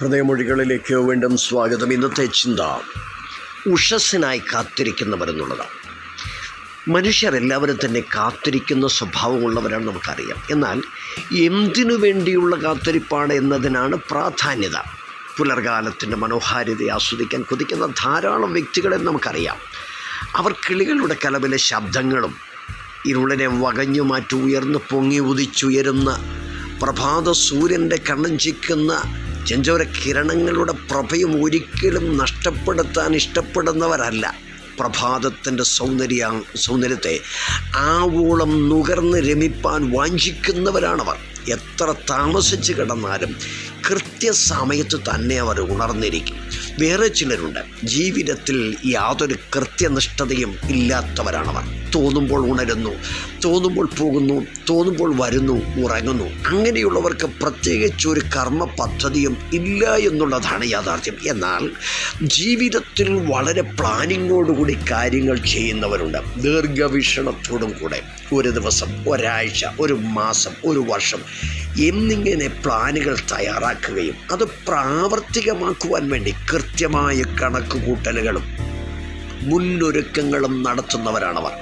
ഹൃദയമൊഴികളിലേക്ക് വീണ്ടും സ്വാഗതം. ഇന്നത്തെ ചിന്ത ഉഷസ്സിനായി കാത്തിരിക്കുന്നവരെന്നുള്ളതാണ്. മനുഷ്യർ എല്ലാവരും തന്നെ കാത്തിരിക്കുന്ന സ്വഭാവമുള്ളവരാണ് നമുക്കറിയാം. എന്നാൽ എന്തിനു വേണ്ടിയുള്ള കാത്തിരിപ്പാണ് എന്നതിനാണ് പ്രാധാന്യത. പുലർകാലത്തിന്റെ മനോഹാരിതയെ ആസ്വദിക്കാൻ കൊതിക്കുന്ന ധാരാളം വ്യക്തികളെ നമുക്കറിയാം. അവർ കിളികളുടെ കലവിലെ ശബ്ദങ്ങളും ഇരുളിനെ വകഞ്ഞു മാറ്റി ഉയർന്ന് പൊങ്ങി ഉദിച്ചുയരുന്ന പ്രഭാത സൂര്യന്റെ കണ്ണഞ്ചിക്കുന്ന ചെഞ്ചോര കിരണങ്ങളുടെ പ്രഭയും ഒരിക്കലും നഷ്ടപ്പെടുത്താൻ ഇഷ്ടപ്പെടുന്നവരല്ല. പ്രഭാതത്തിന്റെ സൗന്ദര്യ സൗന്ദര്യത്തെ ആവോളം നുകർന്ന് രമിപ്പാൻ വാഞ്ചിക്കുന്നവരാണവർ. എത്ര താമസിച്ച് കിടന്നാലും കൃത്യസമയത്ത് തന്നെ അവർ ഉണർന്നിരിക്കും. വേറെ ചിലരുണ്ട്. ജീവിതത്തിൽ യാതൊരു കൃത്യനിഷ്ഠതയും ഇല്ലാത്തവരാണവർ. തോന്നുമ്പോൾ ഉണരുന്നു തോന്നുമ്പോൾ പോകുന്നു തോന്നുമ്പോൾ വരുന്നു ഉറങ്ങുന്നു. അങ്ങനെയുള്ളവർക്ക് പ്രത്യേകിച്ച് ഒരു കർമ്മ പദ്ധതിയും ഇല്ല എന്നുള്ളതാണ് യാഥാർത്ഥ്യം. എന്നാൽ ജീവിതത്തിൽ വളരെ പ്ലാനിങ്ങോടുകൂടി കാര്യങ്ങൾ ചെയ്യുന്നവരുണ്ട്. ദീർഘവീക്ഷണത്തോടും കൂടെ. ഒരു ദിവസം ഒരാഴ്ച ഒരു മാസം ഒരു വർഷം എന്നിങ്ങനെ പ്ലാനുകൾ തയ്യാറാക്കുകയും അത് പ്രാവർത്തികമാക്കുവാൻ വേണ്ടി കൃത്യമായ കണക്കുകൂട്ടലുകളും മുന്നൊരുക്കങ്ങളും നടത്തുന്നവരാണവർ.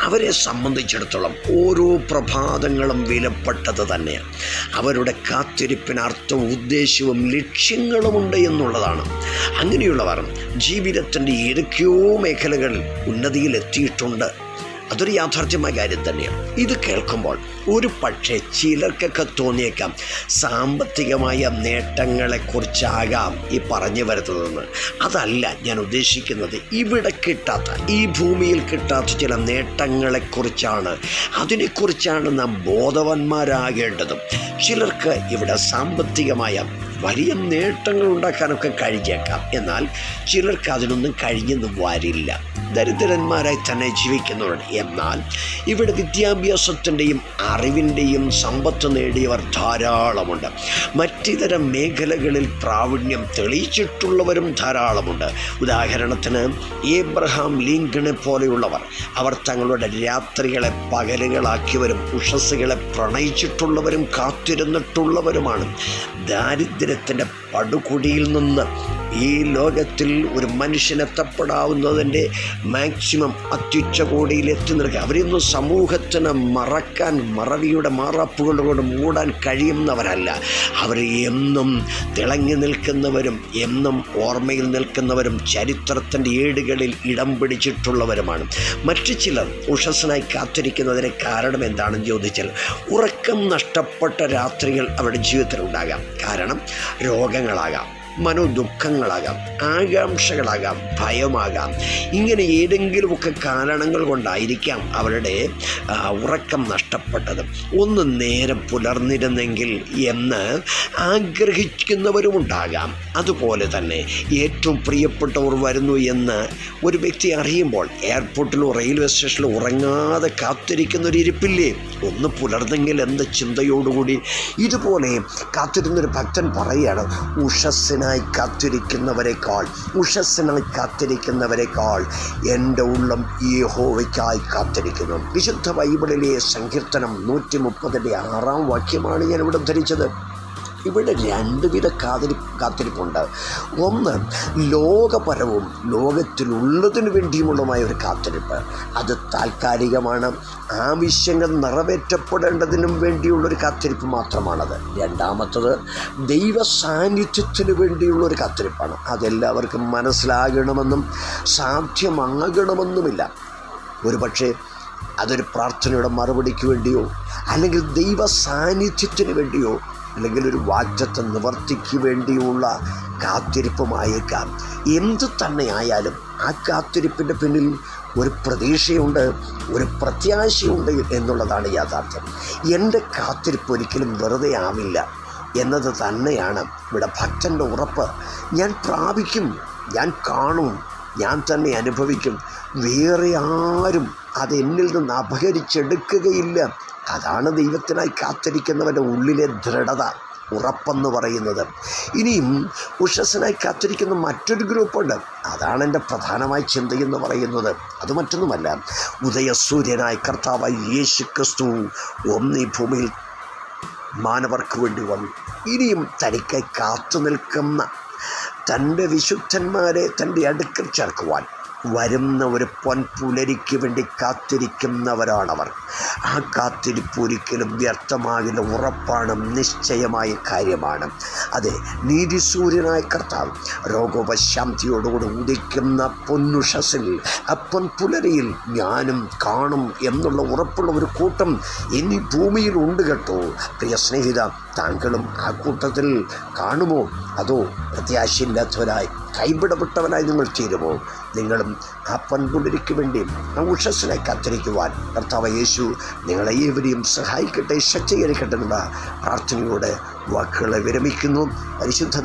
അവരെ സംബന്ധിച്ചിടത്തോളം ഓരോ പ്രഭാതങ്ങളും വിലപ്പെട്ടത് തന്നെയാണ്. അവരുടെ കാത്തിരിപ്പിന് അർത്ഥവും ഉദ്ദേശ്യവും ലക്ഷ്യങ്ങളുമുണ്ട് എന്നുള്ളതാണ്. അങ്ങനെയുള്ളവർ ജീവിതത്തിന്റെ ഏതൊക്കെയോ മേഖലകളിൽ ഉന്നതിയിലെത്തിയിട്ടുണ്ട്. അതൊരു യാഥാർത്ഥ്യമായ കാര്യം തന്നെയാണ്. ഇത് കേൾക്കുമ്പോൾ ഒരു പക്ഷേ ചിലർക്കൊക്കെ തോന്നിയേക്കാം സാമ്പത്തികമായ നേട്ടങ്ങളെക്കുറിച്ചാകാം ഈ പറഞ്ഞു വരുന്നതെന്ന്. അതല്ല ഞാൻ ഉദ്ദേശിക്കുന്നത് ഇവിടെ കിട്ടാത്ത ഈ ഭൂമിയിൽ കിട്ടാത്ത ചില നേട്ടങ്ങളെക്കുറിച്ചാണ്. അതിനെക്കുറിച്ചാണ് നാം ബോധവാന്മാരാകേണ്ടതും. ചിലർക്ക് ഇവിടെ സാമ്പത്തികമായ വലിയ നേട്ടങ്ങൾ ഉണ്ടാക്കാനൊക്കെ കഴിഞ്ഞേക്കാം. എന്നാൽ ചിലർക്ക് അതിനൊന്നും കഴിഞ്ഞെന്ന് വരില്ല. ദരിദ്രന്മാരായി തന്നെ ജീവിക്കുന്നവരാണ് എന്നാൽ ഇവിടെ വിദ്യാഭ്യാസത്തിന്റെയും അറിവിന്റെയും സമ്പത്ത് നേടിയവർ ധാരാളമുണ്ട്. മറ്റിതര മേഖലകളിൽ പ്രാവീണ്യം തെളിയിച്ചിട്ടുള്ളവരും ധാരാളമുണ്ട്. ഉദാഹരണത്തിന് ഏബ്രഹാം ലിങ്കണെ പോലെയുള്ളവർ. അവർ തങ്ങളുടെ രാത്രികളെ പകലുകളാക്കിയവരും ഉഷസ്സുകളെ പ്രണയിച്ചിട്ടുള്ളവരും കാത്തിരുന്നിട്ടുള്ളവരുമാണ്. ദാരിദ്ര്യത്തിന്റെ പടുകുടിയിൽ നിന്ന് ഈ ലോകത്തിൽ ഒരു മനുഷ്യനെത്തപ്പെടാവുന്നതിന്റെ മാക്സിമം അത്യുച്ചകോടിയിൽ എത്തി നിൽക്കുക. അവരൊന്നും സമൂഹത്തിന് മറക്കാൻ മറവിയുടെ മാറാപ്പുകൾ കൊണ്ട് മൂടാൻ കഴിയുന്നവരല്ല. അവർ എന്നും തിളങ്ങി നിൽക്കുന്നവരും എന്നും ഓർമ്മയിൽ നിൽക്കുന്നവരും ചരിത്രത്തിന്റെ ഏടുകളിൽ ഇടം പിടിച്ചിട്ടുള്ളവരുമാണ്. മറ്റു ചിലർ ഉഷസ്സിനായി കാത്തിരിക്കുന്നതിന് കാരണം എന്താണെന്ന് ചോദിച്ചാൽ ഉറക്കം നഷ്ടപ്പെട്ട രാത്രികൾ അവരുടെ ജീവിതത്തിൽ ഉണ്ടാകാം. കാരണം രോഗങ്ങളാകാം. മനോദുഃഖങ്ങളാകാം ആകാംക്ഷകളാകാം ഭയമാകാം. ഇങ്ങനെ ഏതെങ്കിലുമൊക്കെ കാരണങ്ങൾ കൊണ്ടായിരിക്കാം അവരുടെ ഉറക്കം നഷ്ടപ്പെട്ടത്. ഒന്ന് നേരം പുലർന്നിരുന്നെങ്കിൽ എന്ന് ആഗ്രഹിക്കുന്നവരുമുണ്ടാകാം. അതുപോലെ തന്നെ ഏറ്റവും പ്രിയപ്പെട്ടവർ വരുന്നു എന്ന് ഒരു വ്യക്തി അറിയുമ്പോൾ എയർപോർട്ടിലോ റെയിൽവേ സ്റ്റേഷനിലോ ഉറങ്ങാതെ കാത്തിരിക്കുന്ന ഒരു ഇരിപ്പില്ലേ? ഒന്ന് പുലർന്നെങ്കിൽ എന്ന ചിന്തയോടുകൂടി ഇതുപോലെ കാത്തിരുന്നൊരു ഭക്തൻ പറയുകയാണ് ഉഷസ്സിനായി കാത്തിരിക്കുന്നവരെക്കാൾ ഉഷസ്സിനായി കാത്തിരിക്കുന്നവരെക്കാൾ എന്റെ ഉള്ളം യഹോവയ്ക്കായി കാത്തിരിക്കുന്നു. വിശുദ്ധ ബൈബിളിലെ സങ്കീർത്തനം നൂറ്റി മുപ്പതിന്റെ ആറാം വാക്യമാണ് ഞാൻ ഇവിടെ ധരിച്ചത്. ഇവിടെ രണ്ടുവിധ കാതിരി കാത്തിരിപ്പുണ്ട്. ഒന്ന് ലോകപരവും ലോകത്തിലുള്ളതിനു വേണ്ടിയുമുള്ളതുമായ ഒരു കാത്തിരിപ്പ്. അത് താൽക്കാലികമാണ്. ആവശ്യങ്ങൾ നിറവേറ്റപ്പെടേണ്ടതിനും വേണ്ടിയുള്ളൊരു കാത്തിരിപ്പ് മാത്രമാണത്. രണ്ടാമത്തത് ദൈവ സാന്നിധ്യത്തിന് വേണ്ടിയുള്ള ഒരു കാത്തിരിപ്പാണ്. അതെല്ലാവർക്കും മനസ്സിലാകണമെന്നും സാധ്യമാകണമെന്നുമില്ല. ഒരു പക്ഷേ അതൊരു പ്രാർത്ഥനയുടെ മറുപടിക്ക് വേണ്ടിയോ അല്ലെങ്കിൽ ദൈവ സാന്നിധ്യത്തിന് വേണ്ടിയോ അല്ലെങ്കിൽ ഒരു വാറ്റത്തെ നിവർത്തിക്ക് വേണ്ടിയുള്ള കാത്തിരിപ്പുമായേക്കാം. എന്തു തന്നെയായാലും ആ കാത്തിരിപ്പിന്റെ പിന്നിൽ ഒരു പ്രതീക്ഷയുണ്ട് ഒരു പ്രത്യാശയുണ്ട് എന്നുള്ളതാണ് യാഥാർത്ഥ്യം. എന്റെ കാത്തിരിപ്പ് ഒരിക്കലും വെറുതെ ആവില്ല എന്നത് തന്നെയാണ് ഇവിടെ ഭക്തന്റെ ഉറപ്പ്. ഞാൻ പ്രാപിക്കും ഞാൻ കാണും ഞാൻ തന്നെ അനുഭവിക്കും. വേറെ ആരും അതെന്നിൽ നിന്ന് അപഹരിച്ചെടുക്കുകയില്ല. അതാണ് ദൈവത്തിനായി കാത്തിരിക്കുന്നവന്റെ ഉള്ളിലെ ദൃഢത ഉറപ്പെന്ന് പറയുന്നത്. ഇനിയും ഉഷസ്സിനായി കാത്തിരിക്കുന്ന മറ്റൊരു ഗ്രൂപ്പുണ്ട്. അതാണ് എന്റെ പ്രധാനമായി ചിന്തയെന്ന് പറയുന്നത്. അത് മറ്റൊന്നുമല്ല. ഉദയസൂര്യനായ കർത്താവായി യേശു ക്രിസ്തു ഒന്നീ ഭൂമിയിൽ മാനവർക്ക് വേണ്ടി വന്നു. ഇനിയും തനിക്കായി കാത്തു നിൽക്കുന്ന തന്റെ വിശുദ്ധന്മാരെ തന്റെ അടുക്കൽ ചേർക്കുവാൻ വരുന്ന ഒരു പൊൻപുലരിക്ക് വേണ്ടി കാത്തിരിക്കുന്നവരാണവർ. ആ കാത്തിരിപ്പ് ഒരിക്കലും വ്യർത്ഥമാകില്ല ഉറപ്പാണ് നിശ്ചയമായ കാര്യമാണ്. അതെ നീതിസൂര്യനായ കർത്താവ് രോഗോപശാന്തിയോടുകൂടി ഉദിക്കുന്ന പൊന്നുഷസിൽ ആ പൊൻപുലരിയിൽ ഞാനും കാണും എന്നുള്ള ഉറപ്പുള്ള ഒരു കൂട്ടം ഇനി ഭൂമിയിൽ ഉണ്ട് കേട്ടോ. പ്രിയ സ്നേഹിത താങ്കളും ആ കൂട്ടത്തിൽ കാണുമോ? അതോ പ്രത്യാശയില്ലാത്തവരായി കൈവിടപ്പെട്ടവനായി നിങ്ങൾ തീരുമോ നിങ്ങളും ആ പൺപുലരിക്ക് വേണ്ടി ഉഷസ്സിനെ കാത്തിരിക്കുവാൻ. കർത്താവ് യേശു നിങ്ങളെ ഏവരെയും സഹായിക്കട്ടെ ശക്തീകരിക്കട്ടെ എന്നുള്ള പ്രാർത്ഥനയോടെ വാക്കുകളെ വിരമിക്കുന്നു. പരിശുദ്ധ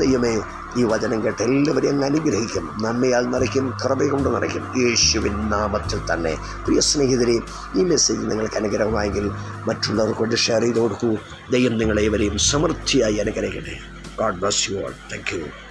ഈ വചനം കേട്ട് എല്ലാവരെയും അങ്ങ് അനുഗ്രഹിക്കും. നന്മയാൽ നിറയ്ക്കും കൃപ കൊണ്ട് നിറയ്ക്കും. യേശുവിൻ നാമത്തിൽ തന്നെ. പ്രിയ സ്നേഹിതരെ ഈ മെസ്സേജ് നിങ്ങൾക്ക് അനുഗ്രഹമായെങ്കിൽ മറ്റുള്ളവർക്ക് വേണ്ടി ഷെയർ ചെയ്ത് കൊടുക്കൂ ദൈവം നിങ്ങളെ ഇവരെയും സമൃദ്ധിയായി അനുഗ്രഹിക്കട്ടെ. God bless you all thank you